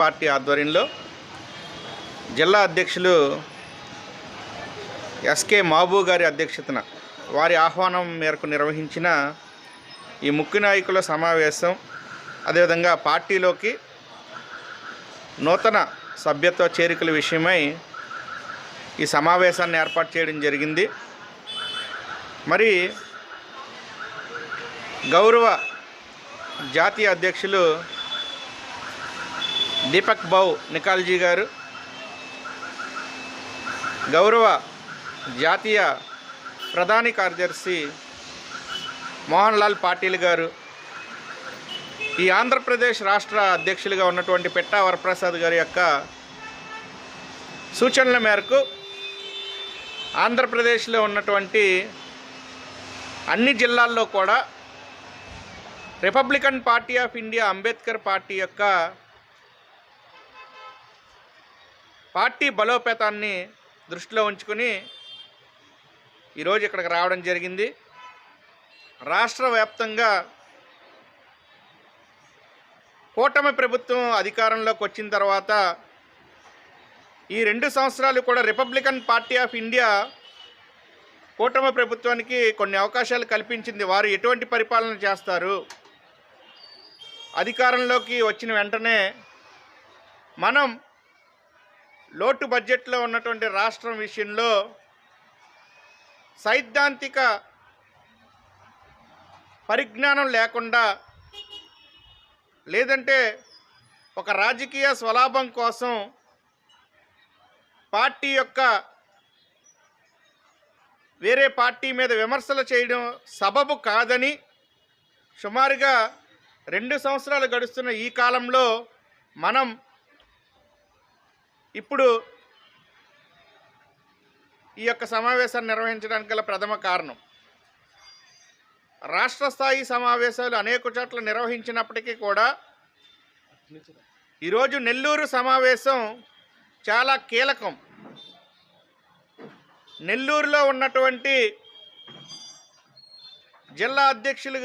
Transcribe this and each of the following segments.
Party ఆధ్వర్యంలో జిల్లా అధ్యక్షులు ఎస్కే మహబూ గారి అధ్యక్షతన వారి ఆహ్వానం మేరకు నిర్వహించిన ఈ ముఖ్య నాయకుల సమావేశం అదేవిధంగా పార్టీలోకి నూతన సభ్యత్వ చేరికల విషయమై ఈ సమావేశాన్ని ఏర్పాటు చేయడం జరిగింది. మరి గౌరవ జాతీయ అధ్యక్షులు దీపక్ బౌ నికాల్జీ గారు. గౌరవ జాతీయ ప్రధాని కార్యదర్శి మోహన్ లాల్ పాటిల్ గారు. ఈ ఆంధ్రప్రదేశ్ రాష్ట్ర అధ్యక్షులుగా ఉన్నటువంటి పెట్టా వరప్రసాద్ గారి యొక్క సూచనల మేరకు ఆంధ్రప్రదేశ్లో ఉన్నటువంటి అన్ని జిల్లాల్లో కూడా Republican party of India Ambedkar party యొక్క పార్టీ బలోపేతాన్ని దృష్టిలో ఉంచుకుని ఈరోజు ఇక్కడికి రావడం జరిగింది. రాష్ట్ర వ్యాప్తంగా కూటమి ప్రభుత్వం అధికారంలోకి వచ్చిన తర్వాత ఈ రెండు సంవత్సరాలు కూడా రిపబ్లికన్ పార్టీ ఆఫ్ ఇండియా కూటమి ప్రభుత్వానికి కొన్ని అవకాశాలు కల్పించింది. వారు ఎటువంటి పరిపాలన చేస్తారు? అధికారంలోకి వచ్చిన వెంటనే మనం లోటు బడ్జెట్లో ఉన్నటువంటి రాష్ట్రం విషయంలో సైద్ధాంతిక పరిజ్ఞానం లేకుండా లేదంటే ఒక రాజకీయ స్వలాభం కోసం పార్టీ యొక్క వేరే పార్టీ మీద విమర్శలు చేయడం సబబు కాదని సుమారుగా రెండు సంవత్సరాలు గడుస్తున్న ఈ కాలంలో మనం ఇప్పుడు ఈ యొక్క సమావేశాన్ని నిర్వహించడానికి గల ప్రథమ కారణం. రాష్ట్ర స్థాయి సమావేశాలు అనేక చోట్ల నిర్వహించినప్పటికీ కూడా ఈరోజు నెల్లూరు సమావేశం చాలా కీలకం. నెల్లూరులో ఉన్నటువంటి జిల్లా అధ్యక్షులు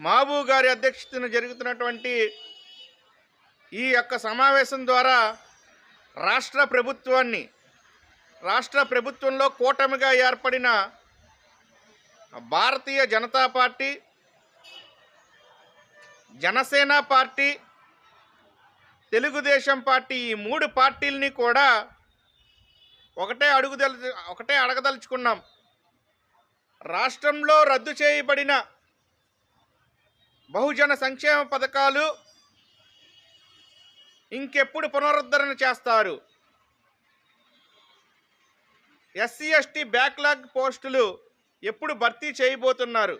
మాబూ గారి అధ్యక్షతను జరుగుతున్నటువంటి ఈ యొక్క సమావేశం ద్వారా రాష్ట్ర ప్రభుత్వాన్ని రాష్ట్ర ప్రభుత్వంలో కూటమిగా ఏర్పడిన Bharatiya Janata party Janasena party Telugu Desam party ఈ మూడు పార్టీలని కూడా ఒకటే అడుగుదల ఒకటే అడగదలుచుకున్నాం. రాష్ట్రంలో రద్దు చేయబడిన బహుజన సంక్షేమ పథకాలు ఇంకెప్పుడు పునరుద్ధరణ చేస్తారు? ఎస్సీ ఎస్టీ బ్యాక్లాగ్ పోస్టులు ఎప్పుడు భర్తీ చేయబోతున్నారు?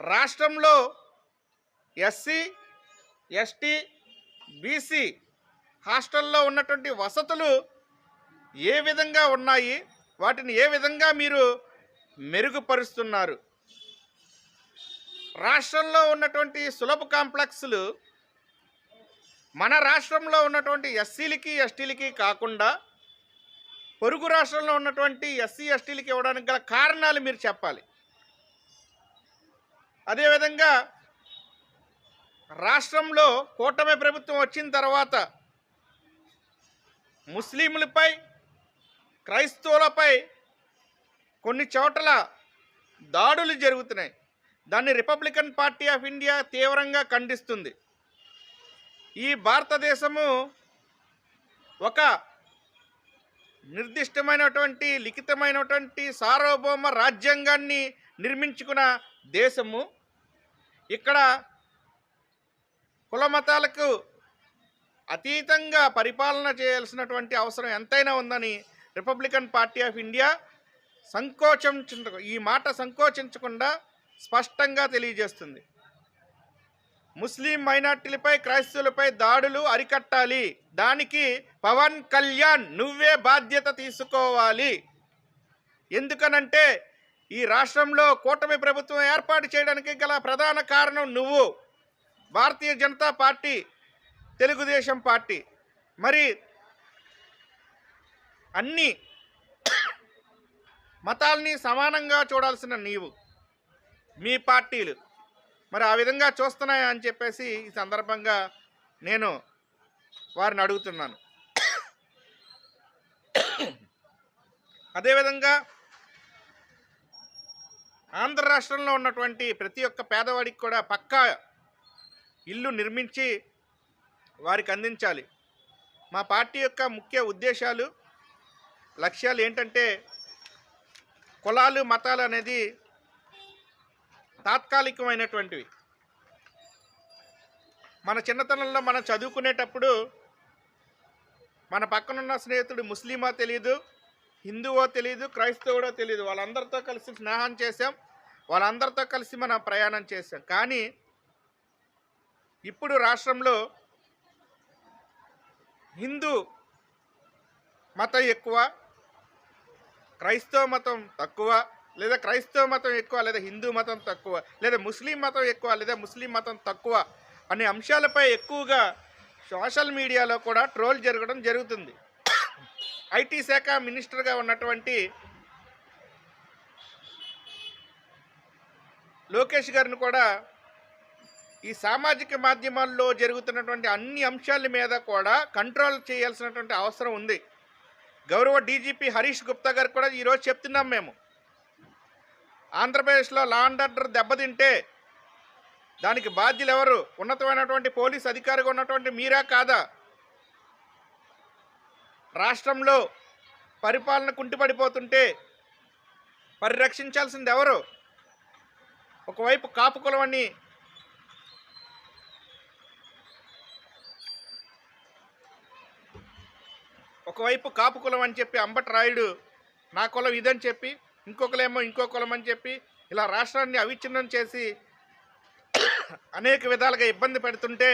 రాష్ట్రంలో ఎస్సీ ఎస్టీ బీసీ హాస్టల్లో ఉన్నటువంటి వసతులు ఏ విధంగా ఉన్నాయి? వాటిని ఏ విధంగా మీరు మెరుగుపరుస్తున్నారు? రాష్ట్రంలో ఉన్నటువంటి సులభ కాంప్లెక్స్లు మన రాష్ట్రంలో ఉన్నటువంటి ఎస్సీలకి ఎస్టీలకి కాకుండా పొరుగు రాష్ట్రంలో ఉన్నటువంటి ఎస్సీ ఎస్టీలకి ఇవ్వడానికి గల కారణాలు మీరు చెప్పాలి. అదేవిధంగా రాష్ట్రంలో కూటమి ప్రభుత్వం వచ్చిన తర్వాత ముస్లింలపై క్రైస్తవులపై కొన్ని చోట్ల దాడులు జరుగుతున్నాయి. దాన్ని రిపబ్లికన్ పార్టీ ఆఫ్ ఇండియా తీవ్రంగా ఖండిస్తుంది. ఈ భారతదేశము ఒక నిర్దిష్టమైనటువంటి లిఖితమైనటువంటి సార్వభౌమ రాజ్యాంగాన్ని నిర్మించుకున్న దేశము. ఇక్కడ కులమతాలకు అతీతంగా పరిపాలన చేయాల్సినటువంటి అవసరం ఎంతైనా ఉందని రిపబ్లికన్ పార్టీ ఆఫ్ ఇండియా సంకోచించ ఈ మాట సంకోచించకుండా స్పష్టంగా తెలియజేస్తుంది. ముస్లిం మైనార్టీలపై క్రైస్తవులపై దాడులు అరికట్టాలి. దానికి పవన్ కళ్యాణ్ నువ్వే బాధ్యత తీసుకోవాలి. ఎందుకనంటే ఈ రాష్ట్రంలో కూటమి ప్రభుత్వం ఏర్పాటు చేయడానికి గల ప్రధాన కారణం నువ్వు. Bharatiya Janata party Telugu Desam party. మరి అన్ని మతాల్ని సమానంగా చూడాల్సిన నీవు మీ పార్టీలు. మరి ఆ విధంగా చూస్తున్నాయా అని చెప్పేసి ఈ సందర్భంగా నేను వారిని అడుగుతున్నాను. అదేవిధంగా ఆంధ్ర రాష్ట్రంలో ఉన్నటువంటి ప్రతి ఒక్క పేదవాడికి కూడా పక్కా ఇల్లు నిర్మించి వారికి అందించాలి. మా పార్టీ యొక్క ముఖ్య ఉద్దేశాలు లక్ష్యాలు ఏంటంటే కులాలు మతాలు అనేది తాత్కాలికమైనటువంటివి. మన చిన్నతనంలో మనం చదువుకునేటప్పుడు మన పక్కనున్న స్నేహితుడు ముస్లిమా తెలియదు హిందువో తెలియదు క్రైస్తవుడో తెలియదు వాళ్ళందరితో కలిసి స్నేహం చేసాం వాళ్ళందరితో కలిసి మనం ప్రయాణం చేసాం కానీ ఇప్పుడు రాష్ట్రంలో హిందూ మతం ఎక్కువ క్రైస్తవ మతం తక్కువ లేదా క్రైస్తవ మతం ఎక్కువ లేదా హిందూ మతం తక్కువ లేదా ముస్లిం మతం ఎక్కువ లేదా ముస్లిం మతం తక్కువ అనే అంశాలపై ఎక్కువగా సోషల్ మీడియాలో కూడా ట్రోల్ జరగడం జరుగుతుంది. ఐటీ శాఖ మినిస్టర్గా ఉన్నటువంటి లోకేష్ గారిని కూడా ఈ సామాజిక మాధ్యమాల్లో జరుగుతున్నటువంటి అన్ని అంశాల మీద కూడా కంట్రోల్ చేయాల్సినటువంటి అవసరం ఉంది. గౌరవ డీజీపీ హరీష్ గుప్తా గారు కూడా ఈరోజు చెప్తున్నాం మేము. ఆంధ్రప్రదేశ్లో లా అండ్ ఆర్డర్ దెబ్బతింటే దానికి బాధ్యులు ఎవరు ఉన్నతమైనటువంటి పోలీస్ అధికారిగా ఉన్నటువంటి మీరా కాదా? రాష్ట్రంలో పరిపాలన కుంటిపడిపోతుంటే పరిరక్షించాల్సింది ఎవరు ఒకవైపు కాపు కులమని ఒకవైపు కాపు కులం అని చెప్పి అంబటి రాయుడు నా కులం ఇదని చెప్పి ఇంకొకలేమో ఇంకో కులం అని చెప్పి ఇలా రాష్ట్రాన్ని అవిచ్ఛిన్నం చేసి అనేక విధాలుగా ఇబ్బంది పెడుతుంటే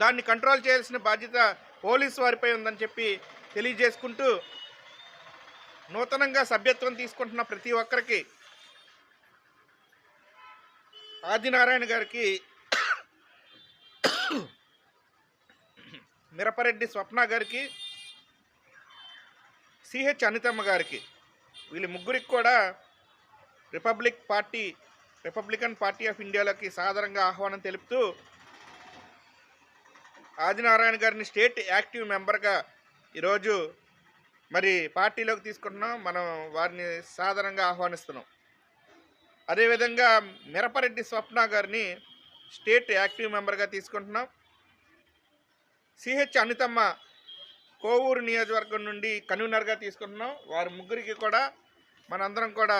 దాన్ని కంట్రోల్ చేయాల్సిన బాధ్యత పోలీసు వారిపై ఉందని చెప్పి తెలియజేసుకుంటూ నూతనంగా సభ్యత్వం తీసుకుంటున్న ప్రతి ఒక్కరికి ఆదినారాయణ గారికి మిరపరెడ్డి స్వప్న గారికి సిహెచ్ అనితమ్మ గారికి వీళ్ళ ముగ్గురికి కూడా Republic party Republican party of ఇండియాలోకి సాదరంగా ఆహ్వానం తెలుపుతూ ఆదినారాయణ గారిని స్టేట్ యాక్టివ్ మెంబర్గా ఈరోజు మరి పార్టీలోకి తీసుకుంటున్నాం. మనం వారిని సాధారణంగా ఆహ్వానిస్తున్నాం. అదేవిధంగా మిరపరెడ్డి స్వప్న గారిని స్టేట్ యాక్టివ్ మెంబర్గా తీసుకుంటున్నాం. సిహెచ్ అనితమ్మ కోవూరు నియోజకవర్గం నుండి కన్వీనర్గా తీసుకుంటున్నాం. వారి ముగ్గురికి కూడా మనందరం కూడా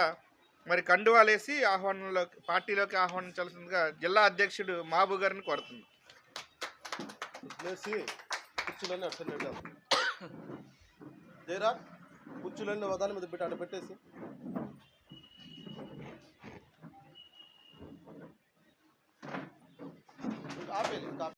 మరి కండువాలేసి ఆహ్వానంలో పార్టీలోకి ఆహ్వానించాల్సిందిగా జిల్లా అధ్యక్షుడు మహబూ గారిని కోరుతున్నాం. లేచి కుర్చీలన్నీ అట్లా మీద పెట్టి అట్ట పెట్టేసి.